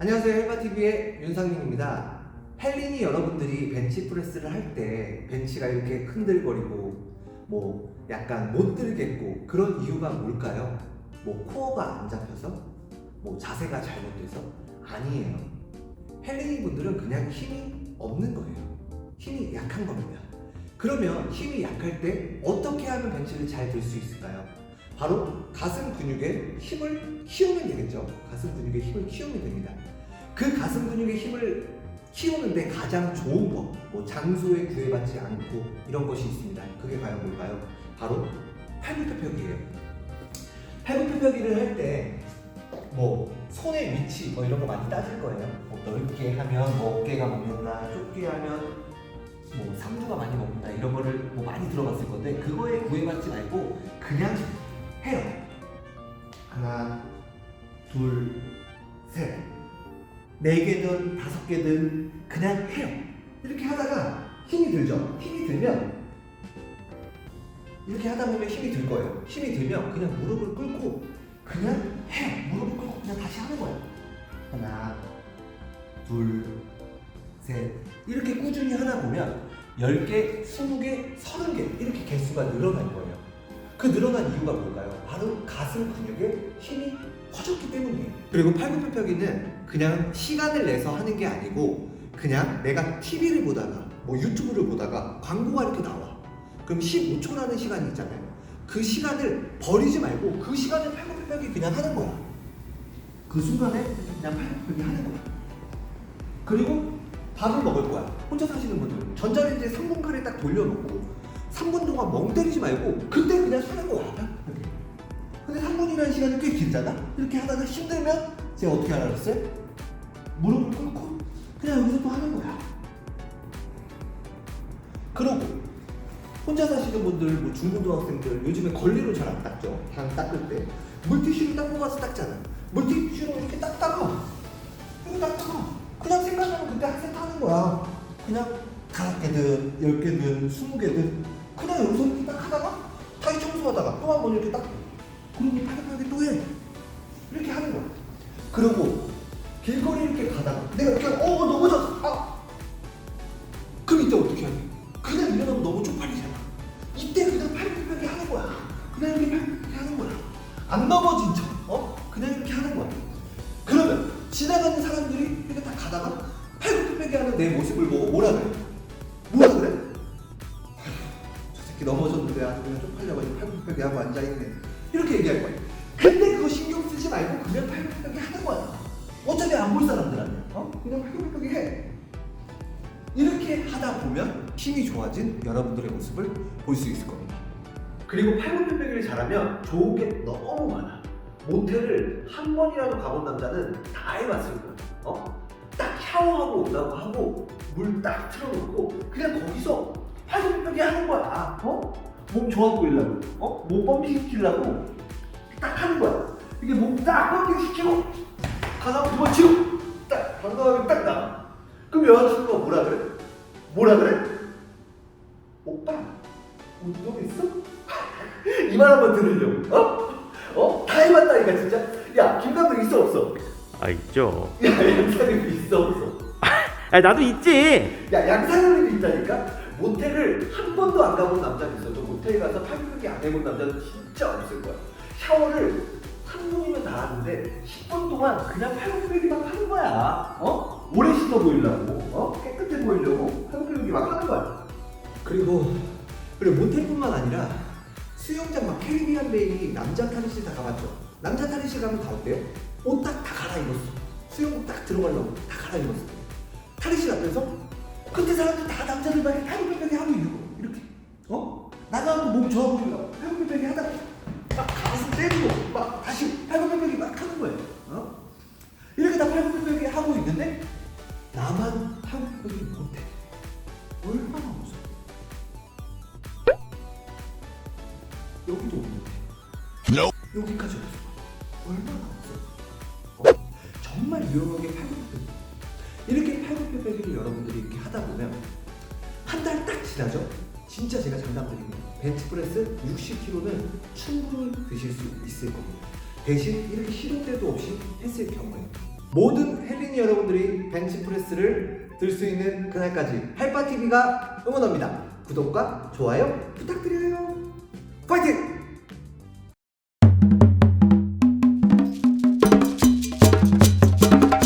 안녕하세요 헬바TV의 윤상민입니다 헬린이 여러분들이 벤치프레스를 할 때 벤치가 이렇게 흔들거리고 뭐 약간 못 들겠고 그런 이유가 뭘까요? 뭐 코어가 안 잡혀서? 뭐 자세가 잘못돼서? 아니에요 헬린이 분들은 그냥 힘이 없는 거예요 힘이 약한 겁니다 그러면 힘이 약할 때 어떻게 하면 벤치를 잘 들 수 있을까요? 바로 가슴 근육에 힘을 키우면 되겠죠. 가슴 근육에 힘을 키우면 됩니다. 그 가슴 근육의 힘을 키우는데 가장 좋은 법, 뭐 장소에 구애받지 않고 이런 것이 있습니다. 그게 과연 뭘까요? 바로 팔굽혀펴기예요. 팔굽혀펴기를 할 때 뭐 손의 위치 뭐 이런 거 많이 따질 거예요. 뭐 넓게 하면 뭐 어깨가 먹는다, 좁게 하면 뭐 삼두가 많이 먹는다 이런 거를 뭐 많이 들어봤을 건데 그거에 구애받지 말고 그냥 해요. 하나, 둘, 셋. 네 개든 다섯 개든 그냥 해요. 이렇게 하다가 힘이 들죠. 힘이 들면 이렇게 하다 보면 힘이 들 거예요. 힘이 들면 그냥 무릎을 꿇고 그냥 해요. 무릎을 꿇고 그냥 다시 하는 거예요. 하나, 둘, 셋. 이렇게 꾸준히 하다 보면 10개, 20개, 30개 이렇게 개수가 늘어날 거예요. 그 늘어난 이유가 뭘까요? 바로 가슴 근육에 힘이 커졌기 때문이에요. 그리고 팔굽혀펴기는 그냥 시간을 내서 하는 게 아니고 그냥 내가 TV를 보다가 뭐 유튜브를 보다가 광고가 이렇게 나와. 그럼 15초라는 시간이 있잖아요. 그 시간을 버리지 말고 그 시간에 팔굽혀펴기 그냥 하는 거야. 그 순간에 그냥 팔굽혀펴기 하는 거야. 그리고 밥을 먹을 거야. 혼자 사시는 분들은 전자레인지에 3분 카레 딱 돌려놓고 3분 동안 멍 때리지 말고 그때 그냥 하는 거야. 근데 3분이라는 시간이 꽤 길잖아? 이렇게 하다가 힘들면 제가 어떻게 하라 그랬어요? 무릎을 꿇고 그냥 여기서 또 하는 거야. 그러고 혼자 사시는 분들, 뭐 중고등학생들 요즘에 걸레로 잘 안 닦죠. 방 닦을 때 물티슈를 딱 뽑아서 닦잖아. 물티슈로 이렇게 닦다가 이렇게 닦다가 그냥 생각하면 그때 학생 하는 거야. 그냥 다섯 개든 열 개든 스무 개든 그냥 여기서 이렇게 딱 하다가 타이 청소하다가 또 한 번 이렇게 딱 그러고 팔굽혀펴기 또 해. 이렇게 하는 거야. 그리고 길거리 이렇게 가다가 내가 이렇게 어 넘어졌어. 아. 그럼 이때 어떻게 하니? 그냥 일어나면 너무 쪽팔리잖아. 이때 그냥 팔굽혀펴기 하는 거야. 그냥 이렇게 팔굽혀펴기 하는 거야. 안 넘어진 척. 어? 그냥 이렇게 하는 거야. 그러면 지나가는 사람들이 이렇게 딱 가다가 팔굽혀펴기 하는 내 모습을 보고 뭐라 그래? 넘어졌는데 아주 그냥 쪽팔려가지고 팔굽혀펴기 하고 앉아있네. 이렇게 얘기할 거야. 근데 그거 신경 쓰지 말고 그냥 팔굽혀펴기 하는 거야. 어차피 안 볼 사람들 아니야. 어? 그냥 팔굽혀펴기 해. 이렇게 하다 보면 힘이 좋아진 여러분들의 모습을 볼 수 있을 겁니다. 그리고 팔굽혀펴기를 잘하면 좋은 게 너무 많아. 모텔을 한 번이라도 가본 남자는 다 해봤을 거야. 어? 딱 샤워하고 온다고 하고 물 딱 틀어놓고 그냥 거기서 팔굽혀펴기 하는 거야. 어? 몸 좋아 보이려고. 어? 몸 펌핑 시키려고 딱 하는 거야. 이게 몸딱 펌핑 시키고 가서 두번 치고 딱 반가하게 딱 나가. 그럼 여자친구가 뭐라 그래? 뭐라 그래? 오빠 운동했어? 이 말 한번 들으려고. 어? 어? 다 해봤다니까 진짜. 야 김감독 있어 없어? 아 있죠. 야 양상엽 있어 없어? 아 나도 있지. 야 양상엽이 있다니까. 모텔을 한 번도 안 가본 남자는 있어도 모텔 가서 팔굽혀펴기 안 해본 남자는 진짜 없을 거야. 샤워를 3분이면 다 하는데 10분 동안 그냥 팔굽혀펴기만 하는 거야. 어? 오래 씻어 보이려고, 어? 깨끗해 보이려고 팔굽혀펴기 막 하는 거야. 그리고 그리고 모텔뿐만 아니라 수영장 막 캐리비안 베이 남자 탈의실 다 가봤죠. 남자 탈의실 가면 다 어때요? 옷 딱 다 갈아입었어. 수영복 딱 들어가려고 다 갈아입었어. 탈의실 앞에서 그때 사람들 다 남자들 막 팔굽혀펴기 하고 거 이렇게 어? 나가고 몸 좋아 보이려고 팔굽혀펴기 하다가 막 가슴 때리고 막 다시 팔굽혀펴기 막 하는 거예요. 어? 이렇게 다 팔굽혀펴기 하고 있는데 나만 팔굽혀펴기 못해. 얼마나 무서워. 여기도 없는데 여기까지 없어. 얼마나 무서워. 어? 정말 유용하게 팔 팔굽혀펴기를 여러분들이 이렇게 하다 보면 한 달 딱 지나죠. 진짜 제가 장담드립니다. 벤치프레스 60kg는 충분히 드실 수 있을 겁니다. 대신 이렇게 시도 때도 없이 했을 경우에 모든 헬린이 여러분들이 벤치프레스를 들 수 있는 그날까지 할바TV가 응원합니다. 구독과 좋아요 부탁드려요. 파이팅!